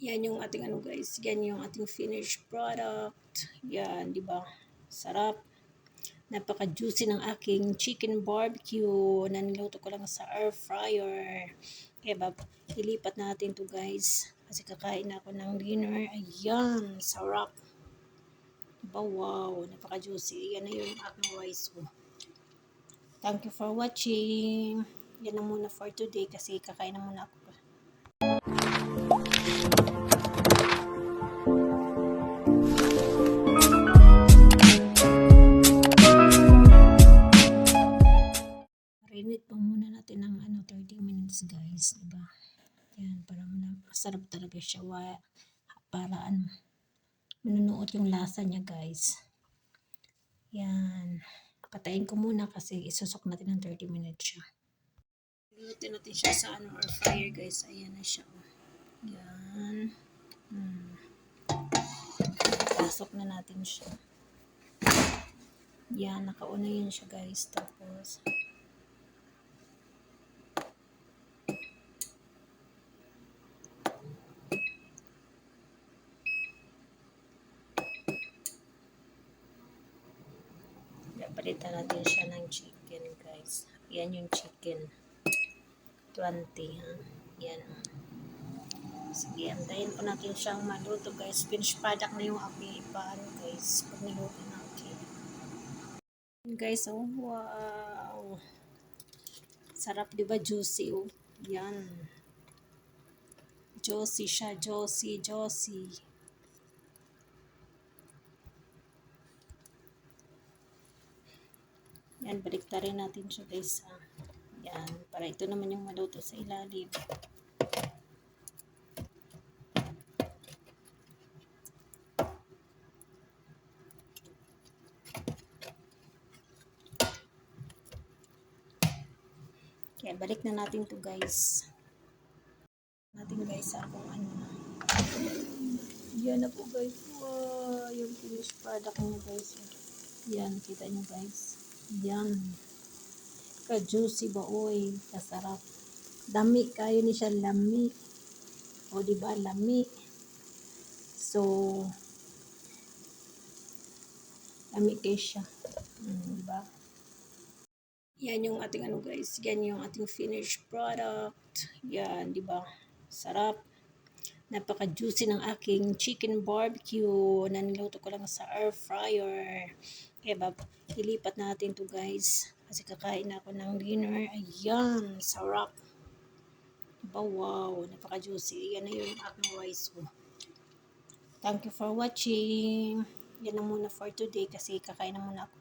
Yan yung ating ano guys, yan yung ating finished product. Yan, di ba? Sarap. Napaka-juicy ng aking chicken barbecue na niluto ko lang sa air fryer. Kaya ba, ilipat natin to guys. Kasi kakain na ako ng dinner. Ayan, sarap. Diba, wow, napaka-juicy. Yan na yung aking rice ko. Thank you for watching. Yan na muna for today kasi kakain na muna ako. Ano, 30 minutes guys, diba? Yan, para masarap talaga siya. Wa, para ano, manunuot yung lasa niya guys. Yan. Patayin ko muna kasi isusok natin ng 30 minutes siya. Lutin natin siya sa ano, air fryer guys. Ayan na siya. oh. Yan. Hmm. Pasok na natin siya. Yan, nakauna yun siya guys. Tapos, Palitan natin siya ng chicken, guys. Yan yung chicken. 20, ha? Yan. Sige, antayin ko natin siyang maluto, guys. Finished product na yung aking ipaano, guys. Pag niluto natin. Guys, oh, wow. Sarap, di ba? Juicy, oh. Yan. Juicy siya, juicy, juicy. Yan, baliktarin natin siya guys. Ha? Yan, para ito naman yung maluto sa ilalim. Kaya balik na natin to guys. Natin guys sa kung ano na. Yan na po guys. Wow, yung finished product niya guys. Yan, kita niyo guys. Yan. Ka-juicy ba oy, kasarap. Dami kayo ni siya lami. O di ba lami. So lami kayo siya. Hmm, di ba? Yan yung ating ano guys, yan yung ating finished product. Yan, di ba? Sarap. Napaka-juicy ng aking chicken barbecue na niluto ko lang sa air fryer. Kaya ba, ilipat natin to guys. Kasi kakain na ako ng dinner. Ayan, sarap. Diba, wow, napaka-juicy. Yan na yung aking rice ko. Thank you for watching. Yan na muna for today kasi kakain na muna ako.